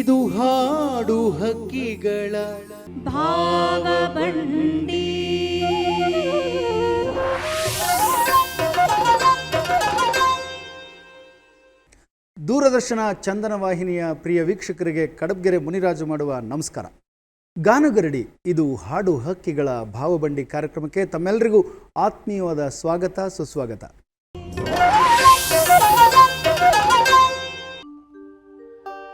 ಇದು ಹಾಡು ಹಕ್ಕಿಗಳ ಭಾವಬಂಡಿ ದೂರದರ್ಶನ ಚಂದನ ವಾಹಿನಿಯ ಪ್ರಿಯ ವೀಕ್ಷಕರಿಗೆ ಕಡಬ್ಗೆರೆ ಮುನಿರಾಜು ಮಾಡುವ ನಮಸ್ಕಾರ. ಗಾನಗರಡಿ ಇದು ಹಾಡು ಹಕ್ಕಿಗಳ ಭಾವಬಂಡಿ ಕಾರ್ಯಕ್ರಮಕ್ಕೆ ತಮ್ಮೆಲ್ಲರಿಗೂ ಆತ್ಮೀಯವಾದ ಸ್ವಾಗತ ಸುಸ್ವಾಗತ.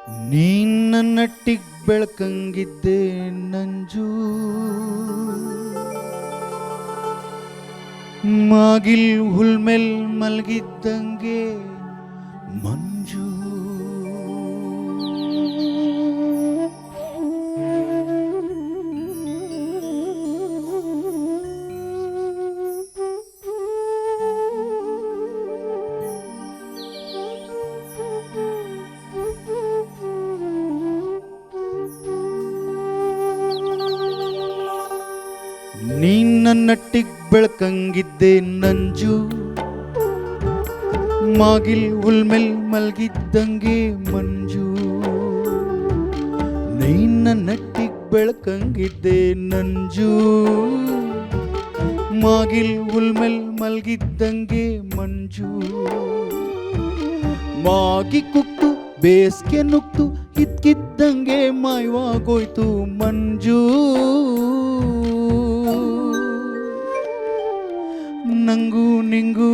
ನೀನ್ನ ನಟ್ಟಿಗ್ ಬೆಳಕಂಗಿದ್ದೆ ನಂಜು. ಮಾಗಿಲ್ ಹುಲ್ಮೆಲ್ ಮಲಗಿದ್ದಂಗೆ ಮಂಜು ಬೆಳಕಂಗಿದ್ದೆ ನಂಜು. ಮಾಗಿಲ್ ಉಲ್ಮೆಲ್ ಮಲ್ಗಿದ್ದಂಗೆ ಮಂಜು. ನಿನ್ನ ನಟ್ಟಿಗ್ ಬೆಳಕಂಗಿದ್ದೆ ನಂಜು. ಮಾಗಿಲ್ ಉಲ್ಮೆಲ್ ಮಲ್ಗಿದ್ದಂಗೆ ಮಂಜು. ಮಾಗಿ ಕುಕ್ತು ಬೇಸ್ಗೆ ನುಕ್ತು ಇದ್ಕಿದ್ದಂಗೆ ಮಾಯವಾಗೋಯ್ತು ಮಂಜು. ನಂಗೂ ನಿಂಗೂ,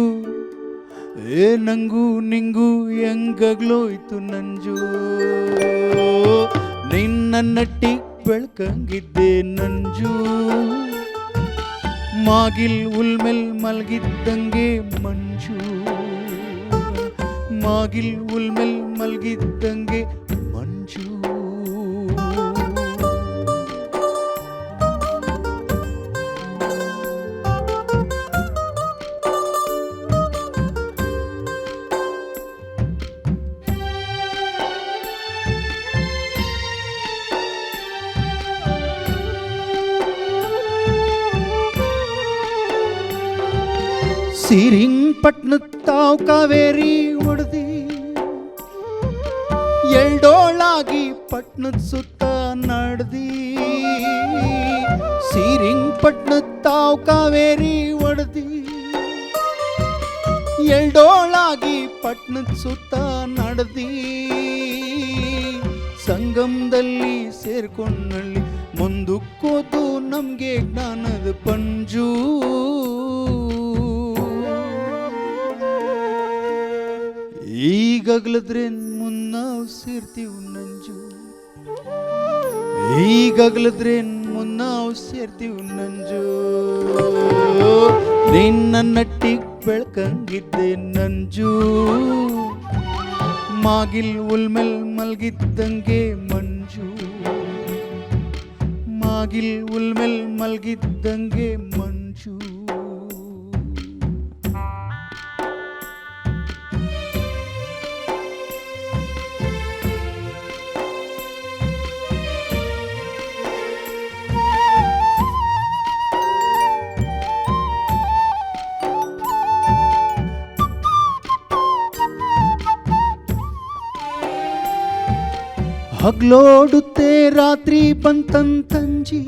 ಏ ನಂಗೂ ನಿಂಗೂ ಹೆಂಗಾಗ್ಲೋಯ್ತು ನಂಜು. ನಿನ್ನ ನಟ್ಟಿ ಬೆಳ್ಕಂಗಿದ್ದೆ ನಂಜು. ಮಾಗಿಲ್ ಉಲ್ಮೆಲ್ ಮಲಗಿದ್ದಂಗೆ ಮಂಜು. ಮಾಗಿಲ್ ಉಲ್ಮೆಲ್ ಮಲ್ಗಿದ್ದಂಗೆ ಸಿರಿಂಗ್ಪಟ್ನ ತಾವ್ ಕಾವೇರಿ ಹೊಡೆದಿ ಎಲ್ಡೋಳಾಗಿ ಪಟ್ನದ ಸುತ್ತ ನಡ್ದಿ ಸಿರಿಂಗ್ಪಟ್ನ ತಾವ್ ಕಾವೇರಿ ಹೊಡೆದಿ ಎಲ್ಡೋಳಾಗಿ ಪಟ್ನದ ಸುತ್ತ ನಡ್ದಿ ಸಂಗಮದಲ್ಲಿ ಸೇರ್ಕೊಂಡಳ್ಳಿ ಮುಂದಕ್ಕೋದು ನಮ್ಗೆ ಜ್ಞಾನದ ಪಂಜು ಈಗಗ್ಲದ್ರೆ ಮುನ್ನಾವ್ ಸೇರ್ತೀವಿ ನಂಜು ಈಗಗ್ಲದ್ರೆ ಮುನ್ನಾವ್ ಸೇರ್ತೀವಿ ನಂಜು ನಿನ್ನ ನಟ್ಟಿಗ್ ಬೆಳ್ಕಂಗಿದ್ದೆ ನಂಜು. ಮಾಗಿಲ್ ಉಲ್ಮೆಲ್ ಮಲ್ಗಿದ್ದಂಗೆ ಮಂಜು. ಮಾಗಿಲ್ ಉಲ್ಮೆಲ್ ಮಲ್ಗಿದ್ದಂಗೆ ಮಂಜು. ಹಗ್ಲೋಡುತ್ತೆ ರಾತ್ರಿ ಬಂತಂತಂಜಿ.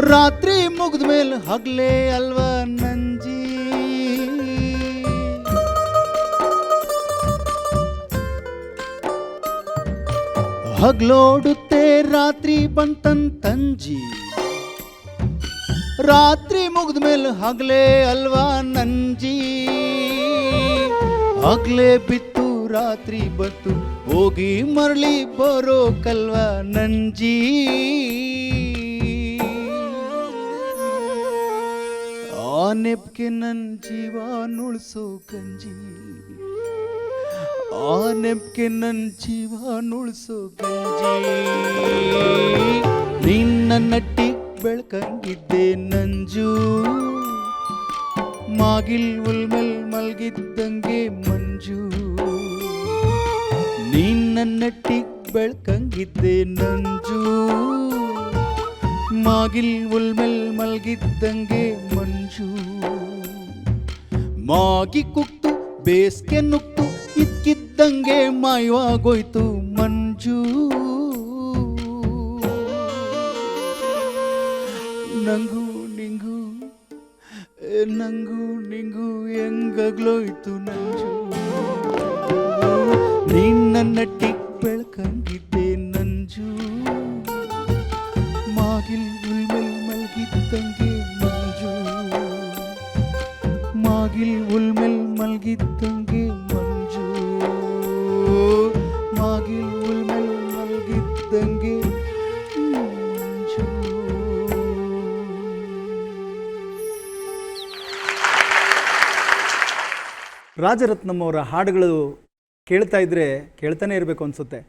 ರಾತ್ರಿ ಮುಗಿದ ಮೇಲೆ ಹಗ್ಲೇ ಅಲ್ವ ನಂಜಿ. ಹಗ್ಲೋಡುತ್ತೆ ರಾತ್ರಿ ಬಂತಂತಂಜಿ. ರಾತ್ರಿ ಮುಗಿದ ಮೇಲೆ ಹಗ್ಲೇ ಅಲ್ವಾ ನಂಜಿ. ಹಗ್ಲೇ ಬಿತ್ತು ರಾತ್ರಿ ಬತ್ತು ಹೋಗಿ ಮರಳಿ ಬರೋ ಕಲ್ವ ನಂಜಿ. ಆ ನೆಪ್ಗೆ ನನ್ ಜೀವ ನುಳ್ಸೋ ಗಂಜಿ. ಆ ನೆಪ್ಗೆ ನನ್ ಜೀವ ನುಳ್ಸೋ ಗಂಜಿ. ನಿನ್ನ ನಟ್ಟಿ ಬೆಳ್ಕಂಗಿದ್ದೆ ನಂಜು. ಮಾಗಿಲ್ ಉಲ್ಮೆಲ್ ಮಲ್ಗಿದ್ದಂಗೆ ಮಂಜು. ನಿನ್ನ ಟಿಕ್ ಬೆಳ್ಕಂಗಿದ್ದೆ ನಂಜು. ಮಾಗಿಲ್ ಉಲ್ಮೆಲ್ ಮಲ್ಗಿದ್ದಂಗೆ ಮಂಜು. ಮಾಗಿ ಕುಕ್ತು, ಬೇಸ್ಗೆ ನುಕ್ತು, ಇದ್ಕಿದ್ದಂಗೆ ಮಾಯವಾಗೋಯ್ತು ಮಂಜು. ನಂಗು ನಿಂಗು, ನಂಗು ನಂಗೂ ಹೆಂಗಗ್ಲೋಯ್ತು ನಂಜು. ನೀನ್ ನನ್ನಟ್ಟಿಗ್ ಬೆಳ್ಕಂಗಿದ್ದೆ ನಂಜು. ಮಾಗಿಲ್ ಉಲ್ಮೆಲ್ ಮಲ್ಗಿದ್ದಂಗೆ ಮಂಜು. ಮಾಗಿಲ್ ಉಲ್ಮೆಲ್ ಮಲ್ಗಿದ್ದಂಗೆ ಮಂಜು. ಮಾಗಿಲ್ ಉಲ್ಮೆಲ್ ಮಲ್ಗಿದ್ದಂಗೆ ಮಂಜು. ರಾಜರತ್ನಂ ಅವರ ಹಾಡುಗಳು ಕೇಳ್ತಾ ಇದ್ರೆ ಕೇಳ್ತಾನೆ ಇರಬೇಕು ಅನಿಸುತ್ತೆ.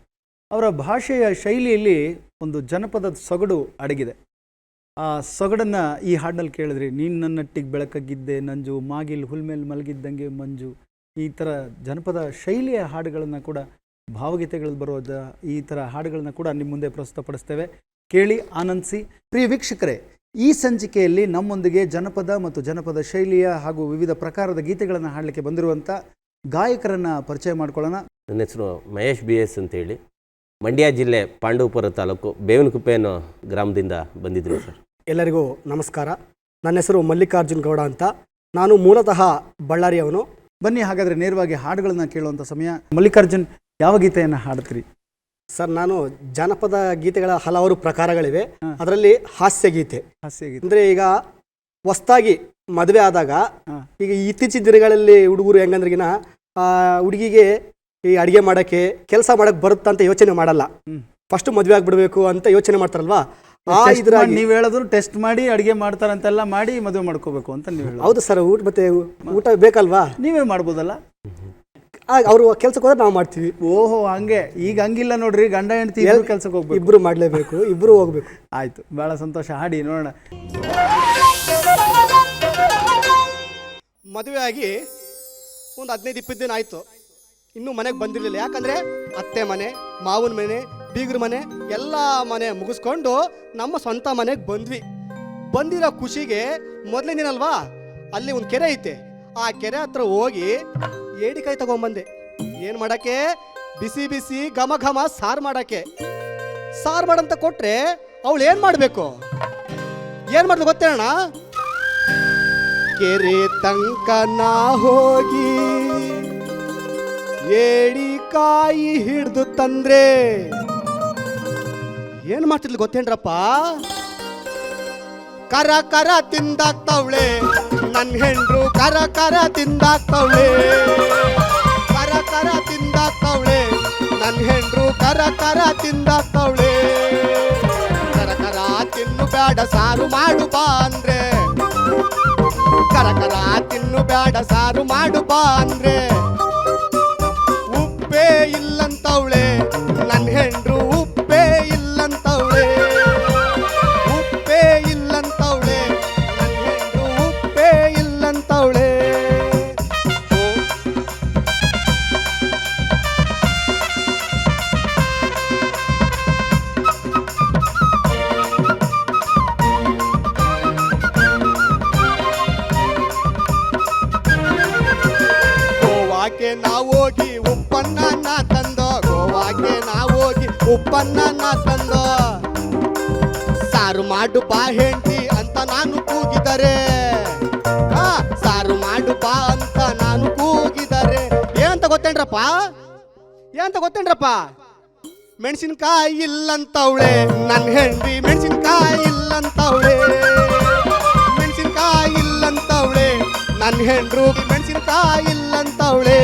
ಅವರ ಭಾಷೆಯ ಶೈಲಿಯಲ್ಲಿ ಒಂದು ಜನಪದದ ಸೊಗಡು ಅಡಗಿದೆ. ಆ ಸೊಗಡನ್ನು ಈ ಹಾಡಿನಲ್ಲಿ ಕೇಳಿದ್ರಿ, ನೀನು ನನ್ನಟ್ಟಿಗೆ ಬೆಳಕಗಿದ್ದೆ ನಂಜು, ಮಾಗಿಲ್ ಹುಲ್ಮೇಲ್ ಮಲಗಿದ್ದಂಗೆ ಮಂಜು. ಈ ಥರ ಜನಪದ ಶೈಲಿಯ ಹಾಡುಗಳನ್ನು ಕೂಡ, ಭಾವಗೀತೆಗಳಲ್ಲಿ ಬರೋ ಜ, ಈ ಥರ ಹಾಡುಗಳನ್ನು ಕೂಡ ನಿಮ್ಮ ಮುಂದೆ ಪ್ರಸ್ತುತಪಡಿಸ್ತೇವೆ. ಕೇಳಿ ಆನಂದಿಸಿ. ಪ್ರಿಯ ವೀಕ್ಷಕರೇ, ಈ ಸಂಚಿಕೆಯಲ್ಲಿ ನಮ್ಮೊಂದಿಗೆ ಜನಪದ ಮತ್ತು ಜನಪದ ಶೈಲಿಯ ಹಾಗೂ ವಿವಿಧ ಪ್ರಕಾರದ ಗೀತೆಗಳನ್ನು ಹಾಡಲಿಕ್ಕೆ ಬಂದಿರುವಂಥ ಗಾಯಕರನ್ನು ಪರಿಚಯ ಮಾಡ್ಕೊಳ್ಳೋಣ. ನನ್ನ ಹೆಸರು ಮಹೇಶ್ ಬಿ ಎಸ್ ಅಂತೇಳಿ. ಮಂಡ್ಯ ಜಿಲ್ಲೆ ಪಾಂಡವಪುರ ತಾಲೂಕು ಬೇವಿನಕುಪ್ಪೆ ಅನ್ನೋ ಗ್ರಾಮದಿಂದ ಬಂದಿದ್ದೀನಿ ಸರ್. ಎಲ್ಲರಿಗೂ ನಮಸ್ಕಾರ. ನನ್ನ ಹೆಸರು ಮಲ್ಲಿಕಾರ್ಜುನ್ ಗೌಡ ಅಂತ. ನಾನು ಮೂಲತಃ ಬಳ್ಳಾರಿಯವನು. ಬನ್ನಿ ಹಾಗಾದರೆ ನೇರವಾಗಿ ಹಾಡುಗಳನ್ನು ಕೇಳುವಂಥ ಸಮಯ. ಮಲ್ಲಿಕಾರ್ಜುನ್ ಯಾವ ಗೀತೆಯನ್ನು ಹಾಡ್ತೀರಿ ಸರ್ ನಾನು ಜಾನಪದ ಗೀತೆಗಳ ಹಲವಾರು ಪ್ರಕಾರಗಳಿವೆ. ಅದರಲ್ಲಿ ಹಾಸ್ಯ ಗೀತೆ ಹಾಸ್ಯ ಗೀತೆ ಅಂದರೆ ಈಗ ಹೊಸ್ದಾಗಿ ಮದುವೆ ಆದಾಗ ಈಗ ಇತ್ತೀಚಿನ ದಿನಗಳಲ್ಲಿ ಹುಡುಗರು ಹೆಂಗಂದ್ರಿಗಿನ ಹುಡುಗಿಗೆ ಈ ಅಡುಗೆ ಮಾಡೋಕ್ಕೆ ಕೆಲಸ ಮಾಡಕ್ಕೆ ಬರುತ್ತಾ ಅಂತ ಯೋಚನೆ ಮಾಡಲ್ಲ. ಫಸ್ಟ್ ಮದುವೆ ಆಗ್ಬಿಡ್ಬೇಕು ಅಂತ ಯೋಚನೆ ಮಾಡ್ತಾರಲ್ವಾ? ಆ ಇದ್ರಾಗ ನೀವು ಹೇಳಿದ್ರು ಟೆಸ್ಟ್ ಮಾಡಿ ಅಡುಗೆ ಮಾಡ್ತಾರಂತೆಲ್ಲ ಮಾಡಿ ಮದುವೆ ಮಾಡ್ಕೋಬೇಕು ಅಂತ ನೀವು ಹೇಳಿ ಹೌದು ಸರ್ ಊಟ ಮತ್ತೆ ಊಟ ಬೇಕಲ್ವಾ? ನೀವೇ ಮಾಡ್ಬೋದಲ್ಲ? ಅವರು ಕೆಲ್ಸಕ್ಕೆ ಹೋದ್ರೆ ನಾವು ಮಾಡ್ತೀವಿ. ಓಹೋ ಹಂಗೆ. ಈಗ ಹಂಗಿಲ್ಲ ನೋಡ್ರಿ ಗಂಡ ಹೆಂಡತಿ ಇಬ್ರು ಕೆಲ್ಸಕ್ಕೆ ಹೋಗ್ಬೇಕು. ಇಬ್ರು ಮಾಡಲೇಬೇಕು ಇಬ್ರು ಹೋಗ್ಬೇಕು. ಆಯ್ತು ಬಹಳ ಸಂತೋಷ. ಹಾಡಿ ನೋಡೋಣ. ಮದುವೆ ಆಗಿ ಒಂದು ಹದಿನೈದು, ಇಪ್ಪತ್ತು ದಿನ ಆಯಿತು. ಇನ್ನೂ ಮನೆಗೆ ಬಂದಿರಲಿಲ್ಲ. ಯಾಕಂದರೆ ಅತ್ತೆ ಮನೆ, ಮಾವನ ಮನೆ, ಬೀಗ್ರ ಮನೆ, ಎಲ್ಲ ಮನೆ ಮುಗಿಸ್ಕೊಂಡು ನಮ್ಮ ಸ್ವಂತ ಮನೆಗೆ ಬಂದ್ವಿ. ಬಂದಿರೋ ಖುಷಿಗೆ ಮೊದಲನೇ ದಿನ ಅಲ್ವಾ? ಅಲ್ಲಿ ಒಂದು ಕೆರೆ ಐತೆ. ಆ ಕೆರೆ ಹತ್ರ ಹೋಗಿ ಏಡಿಕಾಯಿ ತಗೊಂಬಂದೆ. ಏನು ಮಾಡೋಕ್ಕೆ? ಬಿಸಿ ಬಿಸಿ ಘಮ ಘಮ ಸಾರು ಮಾಡೋಕ್ಕೆ. ಸಾರು ಮಾಡಂತ ಕೊಟ್ಟರೆ ಅವಳು ಏನು ಮಾಡಬೇಕು? ಏನು ಮಾಡಿದ್ರು ಗೊತ್ತೇಣ ಕೆರೆ ತಂಕ ನಾ ಹೋಗಿ ಏಡಿಕಾಯಿ ಹಿಡ್ದು ತಂದ್ರೆ ಏನ್ ಮಾಡ್ತಿದ್ಲು ಗೊತ್ತೇನ್ರಪ್ಪ? ಕರ ಕರ ತಿಂದಾಕ್ತವಳೆ ನನ್ ಹೆಂಡ್ರು ಕರ ಕರ ತಿಂದಾಕ್ತವಳೆ ಕರ ಕರ ತಿಂದಾಕ್ತವಳೆ ನನ್ ಹೆಂಡ್ರು ಕರ ಕರ ತಿಂದಾಕ್ತವಳೆ ಕರ ಕರ ತಿನ್ನು ಬೇಡ ಸಾರು ಮಾಡು ಬಾ ಅಂದ್ರೆ ಕರ ಕರ ತಿನ್ನು ಬೇಡ ಸಾರು ಮಾಡು ಬಾ ಅಂದ್ರೆ ಗೊತ್ತೇನ್ರಪ್ಪ? ಏನಂತ ಗೊತ್ತೇನ್ರಪ್ಪ? ಮೆಣಸಿನ್ಕಾಯಿ ಇಲ್ಲಂತವಳೆ ನನ್ನ ಹೆಂಡ್ರಿ ಮೆಣಸಿನ್ಕಾಯಿ ಇಲ್ಲಂತವಳೆ. ಮೆಣಸಿನ್ಕಾಯಿ ಇಲ್ಲಂತವಳೆ ನನ್ನ ಹೆಂಡ್ರು ಮೆಣಸಿನ್ಕಾಯಿ ಇಲ್ಲಂತವಳೆ.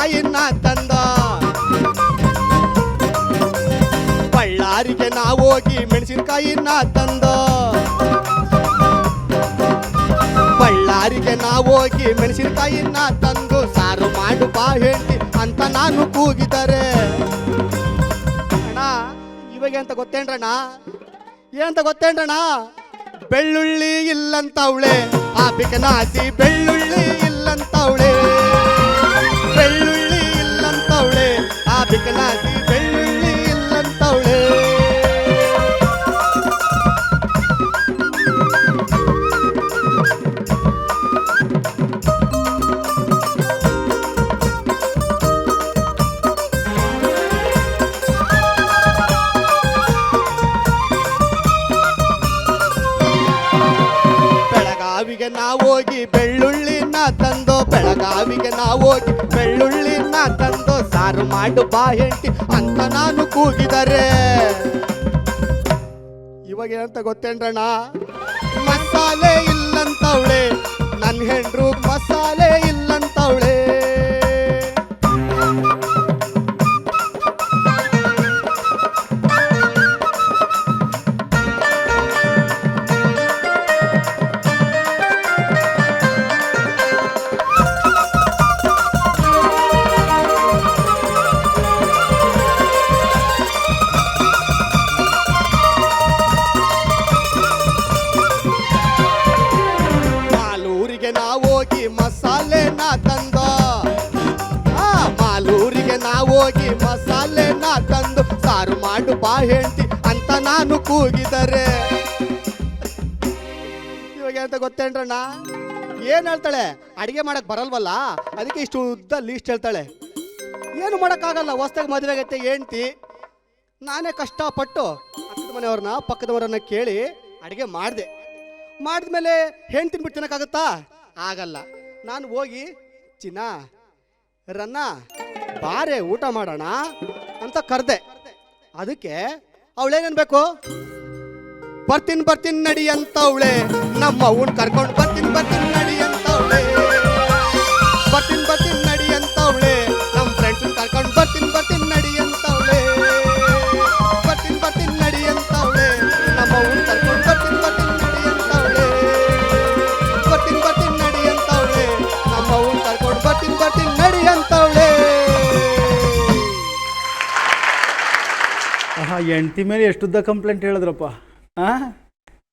ಮೆಣಸಿನಕಾಯಿನ ತಂದ. ಬಳ್ಳಾರಿಗೆ ನಾವು ಹೋಗಿ ಮೆಣಸಿನಕಾಯಿನ ತಂದ. ಬಳ್ಳಾರಿಗೆ ನಾವು ಹೋಗಿ ಮೆಣಸಿನಕಾಯಿನ ತಂದು ಸಾರು ಮಾಡು ಬಾ ಹೇಳಿ ಅಂತ ನಾನು ಕೂಗಿದರೆ. ಅಣ್ಣ, ಇವಾಗ ಅಂತ ಗೊತ್ತೇನ್ರಣ್ಣ? ಏನಂತ ಗೊತ್ತೇನ್ರಣ್ಣ? ಬೆಳ್ಳುಳ್ಳಿ ಇಲ್ಲಂತವಳೆ. ಆ ಬಿಕನಾಸಿ ಬೆಳ್ಳುಳ್ಳಿ ಇಲ್ಲಂತವಳೆ. ಇಲ್ಲಂತವಳೆ ಬಿಕನಾಸಿ ಬೆಳ್ಳುಳ್ಳಿ ಇಲ್ಲಂತವಳೆ. ಬೆಳಗಾವಿಗೆ ನಾವು ಹೋಗಿ ಬೆಳ್ಳುಳ್ಳಿನ ತಂದು ಬೆಳಗಾವಿಗೆ ನಾವು ಹೋಗಿ ಬೆಳ್ಳುಳ್ಳಿನ ತಂದು. ಸಾರು ಮಾಡು ಬಾ ಹೆಂಡತಿ ಅಂತ ನಾನು ಕೂಗಿದರೆ. ಇವಾಗ ಏನಂತ ಗೊತ್ತೇನ್ರಣ್ಣ? ಮಸಾಲೆ ಇಲ್ಲಂತವಳೆ. ನನ್ನ ಹೆಂಡ್ರು ಮಸಾಲೆ ಬಾ ಹೇಳ್ತಿ ಅಂತ ನಾನು ಕೂಗಿದರೆ. ಇವಾಗ ಅಂತ ಗೊತ್ತೇನ್ರಣ್ಣ? ಏನ್ ಹೇಳ್ತಾಳೆ? ಅಡಿಗೆ ಮಾಡಕ್ ಬರಲ್ವಲ್ಲ? ಅದಕ್ಕೆ ಇಷ್ಟು ಉದ್ದ ಲೀಸ್ಟ್ ಹೇಳ್ತಾಳೆ. ಏನು ಮಾಡೋಕ್ಕಾಗಲ್ಲ, ಹೊಸ್ದಾಗಿ ಮದುವೆ ಆಗೈತೆ ಹೆಂಡ್ತಿ. ನಾನೇ ಕಷ್ಟಪಟ್ಟು ಪಕ್ಕದ ಮನೆಯವ್ರನ್ನ ಕೇಳಿ ಅಡುಗೆ ಮಾಡಿದೆ. ಮಾಡಿದ್ಮೇಲೆ ಹೆಣ್ಣು ತಿನ್ಬಿಟ್ಟು ತಿನ್ನೋಕ್ಕಾಗತ್ತಾ? ಆಗಲ್ಲ. ನಾನು ಹೋಗಿ, ಚಿನ್ನ, ರನ್ನ, ಬಾರೆ ಊಟ ಮಾಡೋಣ ಅಂತ ಕರೆದೆ. ಅದಕ್ಕೆ ಅವಳೇನೇನ್ಬೇಕು ಬರ್ತೀನಿ ಬರ್ತೀನಿ ನಡಿ ಅಂತವಳೆ ನಮ್ಮ ಅವ್ವನ್ ಕರ್ಕೊಂಡು ಬರ್ತೀನಿ ಬರ್ತೀನಿ ನಡಿ ಹೆಂಡ್ತಿ ಮೇಲೆ ಎಷ್ಟುದ್ದ ಕಂಪ್ಲೇಂಟ್ ಹೇಳಿದ್ರಪ್ಪ? ಹಾಂ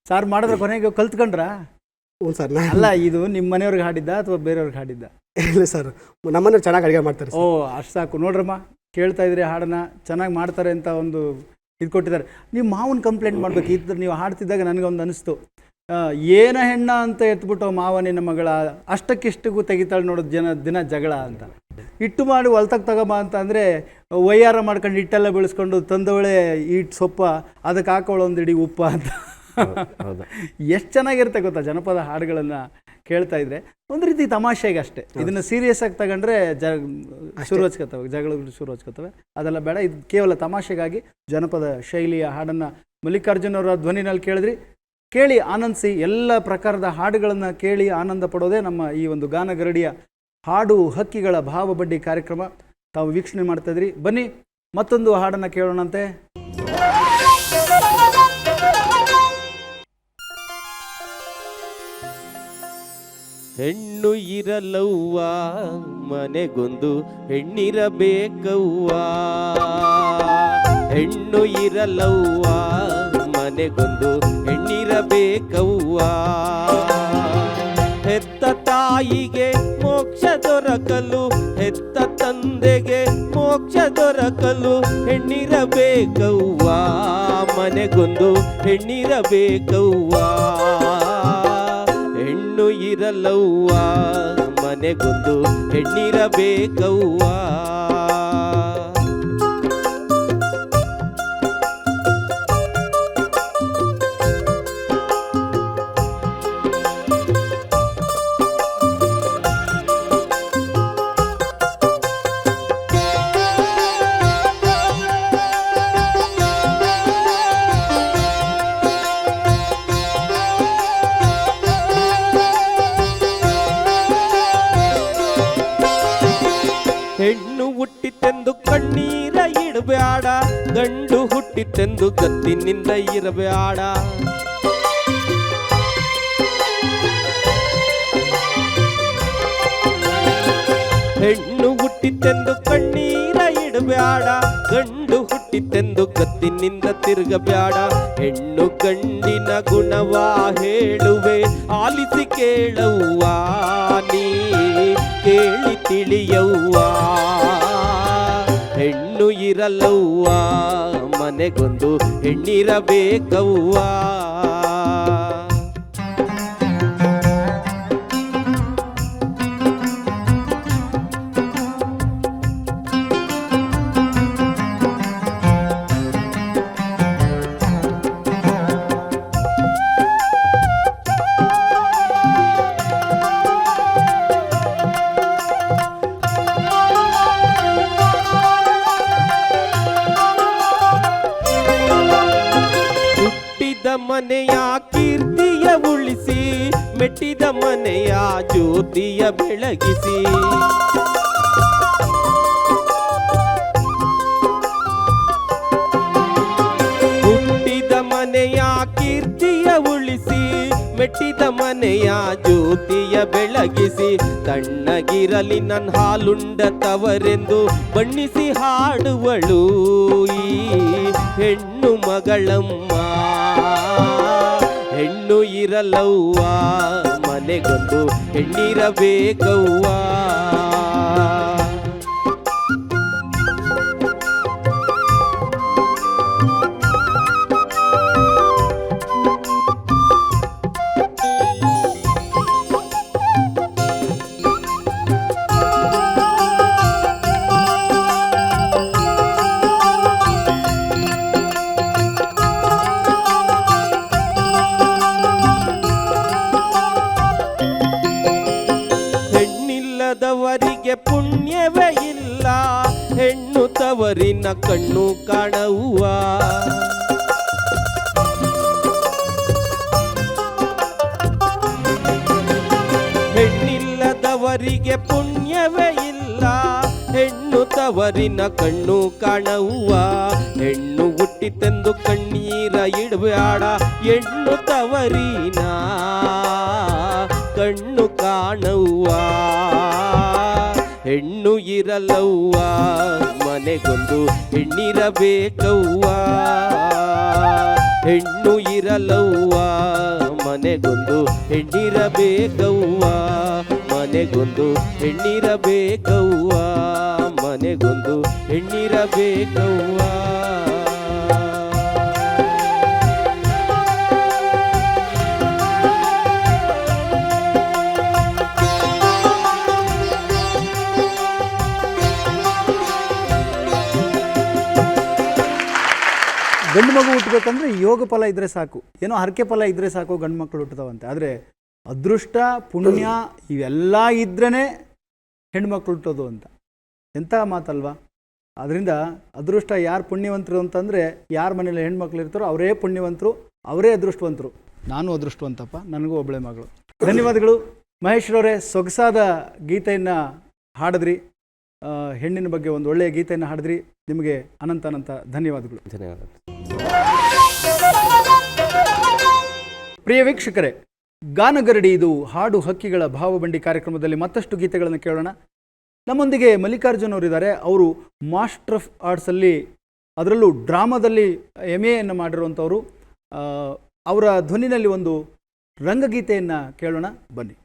ಸಾರ್ ಮಾಡಿದ್ರೆ ಕೊನೆಗೆ ಕಲ್ತ್ಕೊಂಡ್ರ? ಹ್ಞೂ ಸರ್ ಅಲ್ಲ ಇದು ನಿಮ್ಮ ಮನೆಯವ್ರಿಗೆ ಹಾಡಿದ್ದ ಅಥವಾ ಬೇರೆಯವ್ರಿಗೆ ಹಾಡಿದ್ದ? ಇಲ್ಲ ಸರ್ ನಮ್ಮನ್ನೇ ಚೆನ್ನಾಗಿ ಅಡುಗೆ ಮಾಡ್ತಾರೆ ಓ ಅಷ್ಟು ಸಾಕು. ನೋಡ್ರಮ್ಮ ಕೇಳ್ತಾ ಇದ್ರಿ ಹಾಡನ್ನ ಚೆನ್ನಾಗಿ ಮಾಡ್ತಾರೆ ಅಂತ ಒಂದು ಇದು ಕೊಟ್ಟಿದ್ದಾರೆ ನೀವು ಮಾವನ ಕಂಪ್ಲೇಂಟ್ ಮಾಡ್ಬೇಕು. ಇದ್ರೆ ನೀವು ಹಾಡ್ತಿದ್ದಾಗ ನನಗೊಂದು ಅನಿಸ್ತು. ಆ, ಏನ ಹೆಣ್ಣ ಅಂತ ಎತ್ಬಿಟ್ಟು ಮಾವನಿನ ಮಗಳ ಅಷ್ಟಕ್ಕಿಷ್ಟಕ್ಕೂ ತೆಗಿತಾಳೆ ನೋಡೋದು ಜನ ದಿನ ಜಗಳ ಅಂತ. ಇಟ್ಟು ಮಾಡಿ ಹೊಲ್ತಕ್ಕೆ ತಗೋಬ ಅಂತ ಅಂದರೆ ವಯ್ಯಾರ ಮಾಡ್ಕೊಂಡು ಹಿಟ್ಟೆಲ್ಲ ಬೆಳೆಸ್ಕೊಂಡು ತಂದವಳೆ ಇಟ್ಟು ಸೊಪ್ಪ ಅದಕ್ಕೆ ಹಾಕೋಳು ಒಂದು ಇಡೀ ಉಪ್ಪ ಅಂತ. ಎಷ್ಟು ಚೆನ್ನಾಗಿರುತ್ತೆ ಗೊತ್ತಾ ಜನಪದ ಹಾಡುಗಳನ್ನು ಕೇಳ್ತಾ ಇದ್ರೆ? ಒಂದು ರೀತಿ ತಮಾಷೆಗೆ ಅಷ್ಟೇ. ಇದನ್ನು ಸೀರಿಯಸ್ ಆಗಿ ತಗೊಂಡ್ರೆ ಜ ಶುರು ಹಚ್ಕೋತವೆ ಜಗಳಗಳು ಶುರು ಹಚ್ಕೋತವೆ ಅದೆಲ್ಲ ಬೇಡ. ಇದು ಕೇವಲ ತಮಾಷೆಗಾಗಿ ಜನಪದ ಶೈಲಿಯ ಹಾಡನ್ನು ಮಲ್ಲಿಕಾರ್ಜುನ್ ಅವರ ಧ್ವನಿನಲ್ಲಿ ಕೇಳಿದ್ರಿ. ಕೇಳಿ ಆನಂದಿಸಿ ಎಲ್ಲ ಪ್ರಕಾರದ ಹಾಡುಗಳನ್ನು ಕೇಳಿ ಆನಂದ ಪಡೋದೇ ನಮ್ಮ ಈ ಒಂದು ಗಾನಗರಡಿಯ ಹಾಡು ಹಕ್ಕಿಗಳ ಭಾವಬಡ್ಡಿ ಕಾರ್ಯಕ್ರಮ. ತಾವು ವೀಕ್ಷಣೆ ಮಾಡ್ತಾ ಇದ್ರಿ. ಬನ್ನಿ, ಮತ್ತೊಂದು ಹಾಡನ್ನು ಕೇಳೋಣಂತೆ. ಹೆಣ್ಣು ಇರಲವ್ವ, ಮನೆಗೊಂದು ಹೆಣ್ಣಿರಬೇಕವ್ವ. ಹೆಣ್ಣು ಇರಲವ್ವ ಮನೆಗೊಂದು ಹೆಣ್ಣಿರಬೇಕವ್ವ. ಹೆತ್ತ ತಾಯಿಗೆ ಮೋಕ್ಷ ದೊರಕಲು, ಹೆತ್ತ ತಂದೆಗೆ ಮೋಕ್ಷ ದೊರಕಲು ಹೆಣ್ಣಿರಬೇಕವ್ವ. ಮನೆಗೊಂದು ಹೆಣ್ಣಿರಬೇಕವ್ವ. ಹೆಣ್ಣು ಇರಲವ್ವ, ಮನೆಗೊಂದು ಹೆಣ್ಣಿರಬೇಕವ್ವ. ಗತ್ತಿನಿಂದ ಇರಬೇಡ. ಹೆಣ್ಣು ಹುಟ್ಟಿತೆಂದು ಕಣ್ಣೀರ ಇಡಬೇಡ. ಗಂಡು ಹುಟ್ಟಿ ಹುಟ್ಟಿತೆಂದು ಕತ್ತಿನಿಂದ ತಿರುಗಬ್ಯಾಡ ಹೆಣ್ಣು ಗಂಡಿನ ಗುಣವ ಹೇಳುವೆ, ಆಲಿಸಿ ಕೇಳವ್ವ ನೀ, ಕೇಳಿ ತಿಳಿಯವ್ವ. ಹೆಣ್ಣು ಇರಲವ್ವ ಮನೆಗೊಂದು ಹೆಣ್ಣಿರಬೇಕವ್ವ ಮೆಟ್ಟಿದ ಮನೆಯ ಜ್ಯೋತಿಯ ಬೆಳಗಿಸಿ. ಹುಟ್ಟಿದ ಮನೆಯ ಕೀರ್ತಿಯ ಉಳಿಸಿ, ಮೆಟ್ಟಿದ ಮನೆಯ ಜ್ಯೋತಿಯ ಬೆಳಗಿಸಿ. ತಣ್ಣಗಿರಲಿ ನನ್ನ ಹಾಲುಂಡ ತವರೆಂದು ಬಣ್ಣಿಸಿ ಹಾಡುವಳು ಈ ಹೆಣ್ಣು ಮಗಳಮ್ಮ. ಹೆಣ್ಣು ಇರಲವ್ವ ಮನೆಗೊಂದು ಹೆಣ್ಣಿರಬೇಕವ್ವ. ಕಣ್ಣು ಕಾಣುವ. ಹೆಣ್ಣಿಲ್ಲದವರಿಗೆ ಪುಣ್ಯವೇ ಇಲ್ಲ. ಹೆಣ್ಣು ತವರಿನ ಕಣ್ಣು ಕಾಣುವ. ಹೆಣ್ಣು ಹುಟ್ಟಿತೆಂದು ಕಣ್ಣೀರ ಇಡಬೇಡ ಹೆಣ್ಣು ತವರಿನ ಕಣ್ಣು ಕಾಣವ್ವ ಹೆಣ್ಣು ಇರಲವ್ವ ಮನೆಗೊಂದು ಹೆಣ್ಣಿರಬೇಕವ್ವ. ಹೆಣ್ಣು ಇರಲವ್ವ ಮನೆಗೊಂದು ಹೆಣ್ಣಿರಬೇಕವ್ವ. ಮನೆಗೊಂದು ಹೆಣ್ಣಿರಬೇಕವ್ವ ಮನೆಗೊಂದು ಹೆಣ್ಣಿರಬೇಕವ್ವ. ಗಂಡು ಮಗು ಹುಟ್ಟಬೇಕಂದ್ರೆ ಯೋಗ ಫಲ ಇದ್ರೆ ಸಾಕು. ಏನೋ ಹರಕೆ ಫಲ ಇದ್ರೆ ಸಾಕು ಗಂಡು ಮಕ್ಕಳು ಹುಟ್ಟುತ್ತವಂತೆ ಆದರೆ ಅದೃಷ್ಟ, ಪುಣ್ಯ ಇವೆಲ್ಲ ಇದ್ರೇ ಹೆಣ್ಮಕ್ಳು ಹುಟ್ಟೋದು ಅಂತ. ಎಂಥ ಮಾತಲ್ವಾ? ಅದರಿಂದ ಅದೃಷ್ಟ ಯಾರು ಪುಣ್ಯವಂತರು ಅಂತಂದರೆ ಯಾರ ಮನೇಲಿ ಹೆಣ್ಮಕ್ಳು ಇರ್ತಾರೋ ಅವರೇ ಪುಣ್ಯವಂತರು, ಅವರೇ ಅದೃಷ್ಟವಂತರು. ನಾನು ಅದೃಷ್ಟವಂತಪ್ಪ, ನನಗೂ ಒಬ್ಬಳೆ ಮಗಳು. ಧನ್ಯವಾದಗಳು. ಮಹೇಶ್ರವರೇ ಸೊಗಸಾದ ಗೀತೆಯನ್ನು ಹಾಡಿದ್ರಿ. ಹೆಣ್ಣಿನ ಬಗ್ಗೆ ಒಂದು ಒಳ್ಳೆಯ ಗೀತೆಯನ್ನು ಹಾಡಿದ್ರಿ. ನಿಮಗೆ ಅನಂತ ಅನಂತ ಧನ್ಯವಾದಗಳು. ಧನ್ಯವಾದ ಪ್ರಿಯ ವೀಕ್ಷಕರೇ, ಗಾನಗರಡಿ ಇದು ಹಾಡು ಹಕ್ಕಿಗಳ ಭಾವಬಂಡಿ ಕಾರ್ಯಕ್ರಮದಲ್ಲಿ ಮತ್ತಷ್ಟು ಗೀತೆಗಳನ್ನು ಕೇಳೋಣ. ನಮ್ಮೊಂದಿಗೆ ಮಲ್ಲಿಕಾರ್ಜುನ್ ಅವರಿದ್ದಾರೆ. ಅವರು ಮಾಸ್ಟರ್ ಆಫ್ ಆರ್ಟ್ಸಲ್ಲಿ ಅದರಲ್ಲೂ ಡ್ರಾಮಾದಲ್ಲಿ ಎಂ ಎಯನ್ನು ಮಾಡಿರುವಂಥವರು. ಅವರ ಧ್ವನಿನಲ್ಲಿ ಒಂದು ರಂಗಗೀತೆಯನ್ನು ಕೇಳೋಣ. ಬನ್ನಿ.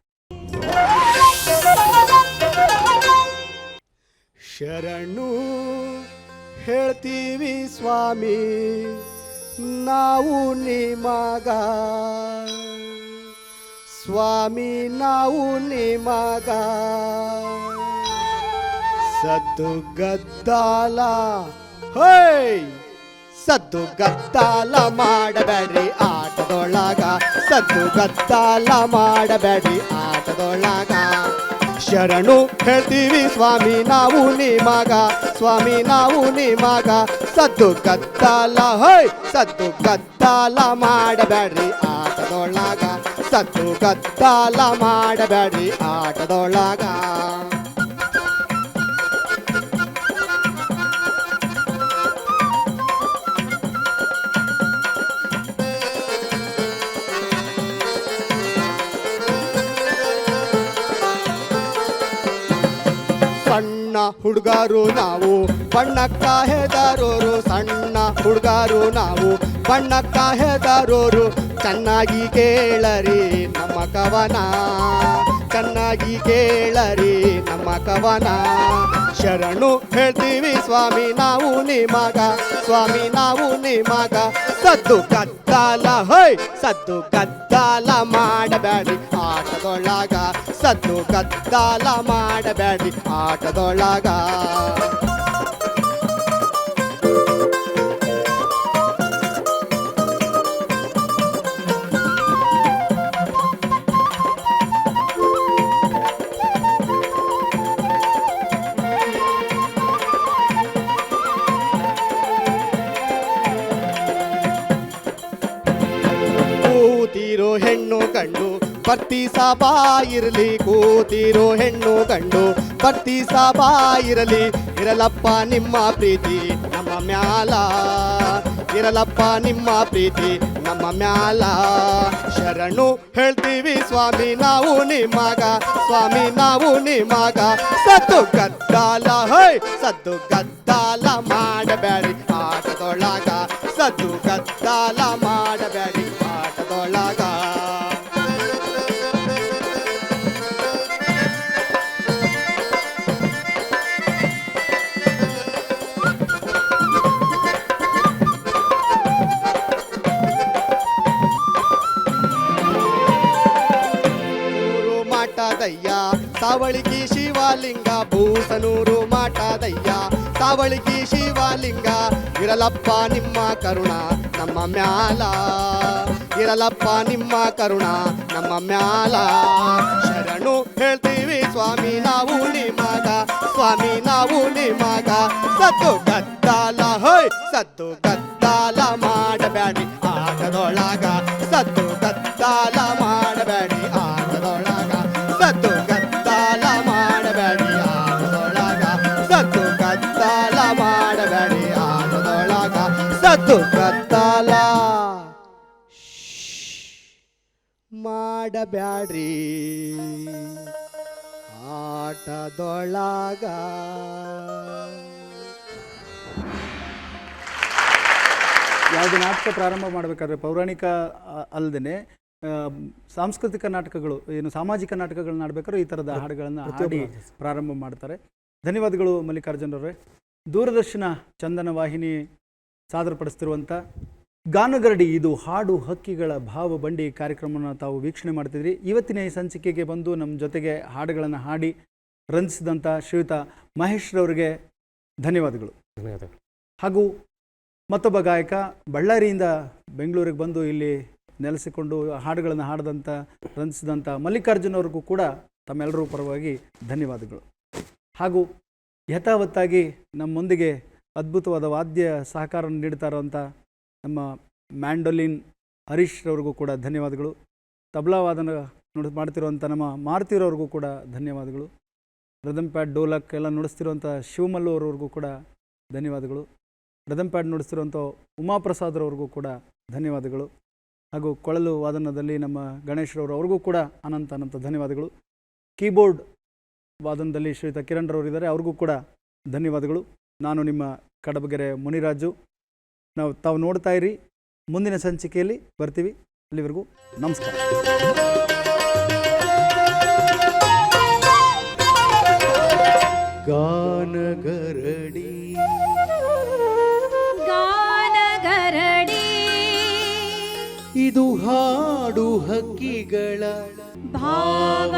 ಶರಣು ಹೇಳ್ತೀವಿ ಸ್ವಾಮಿ, ನಾವು ನಿಮಗ ಸ್ವಾಮಿ, ನಾವು ನಿಮಗ ಸದ್ದು ಗದ್ದಾಲ, ಹೊಯ್! ಸದ್ದು ಗದ್ದಾಲ ಮಾಡಬೇಡಿ ಆಟದೊಳಗ. ಸದ್ದು ಗದ್ದಾಲ ಮಾಡಬೇಡಿ ಆಟದೊಳಗ. ಶರಣು ಹೇಳ್ತೀವಿ, ಸ್ವಾಮಿ, ನಾವು ನಿಮಗ ಸ್ವಾಮಿ, ನಾವು ನಿಮಗ ಸದ್ದು ಗದ್ದಾಲ, ಹೊಯ್! ಸದ್ದು ಗದ್ದಾಲ ಮಾಡಬೇಡ್ರಿ ಆಟದೊಳಗ. ಸದ್ದು ಗದ್ದಾಲ ಮಾಡಬೇಡ್ರಿ ಆಟದೊಳಗ. ಹುಡುಗರು ನಾವು ಬಣ್ಣಕ್ಕ ಹೆದರೋರು, ಸಣ್ಣ ಹುಡುಗರು ನಾವು ಬಣ್ಣಕ್ಕ ಹೆದರೋರು. ಚೆನ್ನಾಗಿ ಕೇಳರಿ ನಮ್ಮ ಕವನ, ಚೆನ್ನಾಗಿ ಕೇಳರಿ ನಮ್ಮ ಕವನ. ಶರಣು ಹೇಳ್ತೀವಿ, ಸ್ವಾಮಿ, ನಾವು ನಿಮಗ ಸ್ವಾಮಿ, ನಾವು ನಿಮಗ ಸದ್ದು ಕದ್ದಾಲ ಹೈ ಸದ್ದು ಕದ್ದಾಲ ಮಾಡಬೇಡಿ ಆಟದೊಳಗ. ಸದ್ದು ಕದ್ದಾಲ ಮಾಡಬೇಡಿ ಆಟದೊಳಗ. ಬರ್ತಿ ಸಭಾ ಇರಲಿ, ಕೂತಿರೋ ಹೆಣ್ಣು ಗಂಡು. ಬರ್ತಿ ಸಭಾ ಇರಲಿ, ಇರಲಪ್ಪ ನಿಮ್ಮ ಪ್ರೀತಿ, ನಮ್ಮ ಮ್ಯಾಲ. ಇರಲಪ್ಪ ನಿಮ್ಮ ಪ್ರೀತಿ, ನಮ್ಮ ಮ್ಯಾಲ. ಶರಣು ಹೇಳ್ತೀವಿ, ಸ್ವಾಮಿ ನಾವು ನಿಮಗ ಸ್ವಾಮಿ ನಾವು ನಿಮಗ ಸದ್ದು ಗದ್ದಾಲ, ಹೈ ಸದ್ದು ಗದ್ದಾಲ. ಸಾವಳಿಗಿ ಶಿವಲಿಂಗ. ಇರಲಪ್ಪ ನಿಮ್ಮ ಕರುಣ, ನಮ್ಮ ಮ್ಯಾಲ. ಇರಲಪ್ಪ ನಿಮ್ಮ ಕರುಣ, ನಮ್ಮ ಮ್ಯಾಲ. ಶರಣು ಹೇಳ್ತೀವಿ, ಸ್ವಾಮಿ ನಾವು ನಿಮಗ ಸ್ವಾಮಿ ನಾವು ನಿಮಗ ಸತ್ತು ಗದ್ದಲ ಹೊಯ್ ಸದ್ದು ಗದ್ದಾಲ. ಮಾಡಬ್ಯಾಡ್ರಿ ಆಟದೊಳಗ. ಯಾವುದೇ ನಾಟಕ ಪ್ರಾರಂಭ ಮಾಡಬೇಕಾದ್ರೆ ಪೌರಾಣಿಕ ಅಲ್ಲದೆ ಸಾಂಸ್ಕೃತಿಕ ನಾಟಕಗಳು ಏನು ಸಾಮಾಜಿಕ ನಾಟಕಗಳನ್ನ ಆಡಬೇಕಾದ್ರೆ ಈ ಥರದ ಹಾಡುಗಳನ್ನು ಹಾಡಿ ಪ್ರಾರಂಭ ಮಾಡ್ತಾರೆ. ಧನ್ಯವಾದಗಳು ಮಲ್ಲಿಕಾರ್ಜುನ್ ಅವರೇ ದೂರದರ್ಶನ ಚಂದನ ವಾಹಿನಿ ಸಾದರಪಡಿಸ್ತಿರುವಂಥ ಗಾನಗರಡಿ ಇದು ಹಾಡು ಹಕ್ಕಿಗಳ ಭಾವ ಬಂಡಿ ಕಾರ್ಯಕ್ರಮವನ್ನು ತಾವು ವೀಕ್ಷಣೆ ಮಾಡ್ತಿದ್ರಿ. ಇವತ್ತಿನ ಈ ಸಂಚಿಕೆಗೆ ಬಂದು ನಮ್ಮ ಜೊತೆಗೆ ಹಾಡುಗಳನ್ನು ಹಾಡಿ ರಂಜಿಸಿದಂಥ ಶ್ರೀಯುತ ಮಹೇಶ್ರವರಿಗೆ ಧನ್ಯವಾದಗಳು. ಧನ್ಯವಾದಗಳು. ಹಾಗೂ ಮತ್ತೊಬ್ಬ ಗಾಯಕ ಬಳ್ಳಾರಿಯಿಂದ ಬೆಂಗಳೂರಿಗೆ ಬಂದು ಇಲ್ಲಿ ನೆಲೆಸಿಕೊಂಡು ಹಾಡುಗಳನ್ನು ಹಾಡದಂಥ ರಂಜಿಸಿದಂಥ ಮಲ್ಲಿಕಾರ್ಜುನ್ ಅವ್ರಿಗೂ ಕೂಡ ತಮ್ಮೆಲ್ಲರೂ ಪರವಾಗಿ ಧನ್ಯವಾದಗಳು. ಹಾಗೂ ಯಥಾವತ್ತಾಗಿ ನಮ್ಮೊಂದಿಗೆ ಅದ್ಭುತವಾದ ವಾದ್ಯ ಸಹಕಾರ ನೀಡ್ತಾ ಇರುವಂಥ ನಮ್ಮ ಮ್ಯಾಂಡೋಲಿನ್ ಹರೀಶ್ ರವ್ರಿಗೂ ಕೂಡ ಧನ್ಯವಾದಗಳು. ತಬಲಾ ವಾದನ ನುಡಿ ಮಾಡ್ತಿರುವಂಥ ನಮ್ಮ ಮಾರುತಿರೋರಿಗೂ ಕೂಡ ಧನ್ಯವಾದಗಳು. ರದಮ್ ಪ್ಯಾಡ್ ಡೋಲಕ್ ಎಲ್ಲ ನುಡಿಸ್ತಿರುವಂಥ ಶಿವಮಲ್ಲು ಅವ್ರವ್ರಿಗೂ ಕೂಡ ಧನ್ಯವಾದಗಳು. ರದಮ್ ಪ್ಯಾಡ್ ನುಡಿಸ್ತಿರುವಂಥ ಉಮಾಪ್ರಸಾದ್ರವ್ರಿಗೂ ಕೂಡ ಧನ್ಯವಾದಗಳು. ಹಾಗೂ ಕೊಳಲು ವಾದನದಲ್ಲಿ ನಮ್ಮ ಗಣೇಶ್ರವರು ಅವ್ರಿಗೂ ಕೂಡ ಅನಂತ ಅನಂತ ಧನ್ಯವಾದಗಳು. ಕೀಬೋರ್ಡ್ ವಾದನದಲ್ಲಿ ಶ್ರೀಯುತ ಕಿರಣ್ ರವರು ಇದ್ದಾರೆ, ಅವ್ರಿಗೂ ಕೂಡ ಧನ್ಯವಾದಗಳು. ನಾನು ನಿಮ್ಮ ಕಡಬಗೆರೆ ಮುನಿರಾಜು. ನಾವು ತಾವು ನೋಡ್ತಾ ಇರಿ. ಮುಂದಿನ ಸಂಚಿಕೆಯಲ್ಲಿ ಬರ್ತೀವಿ. ಅಲ್ಲಿವರೆಗೂ ನಮಸ್ಕಾರ. ಗಾನಗರಡಿ. ಗಾನಗರಡಿ. ಇದು ಹಾಡು ಹಕ್ಕಿಗಳ ಭಾವ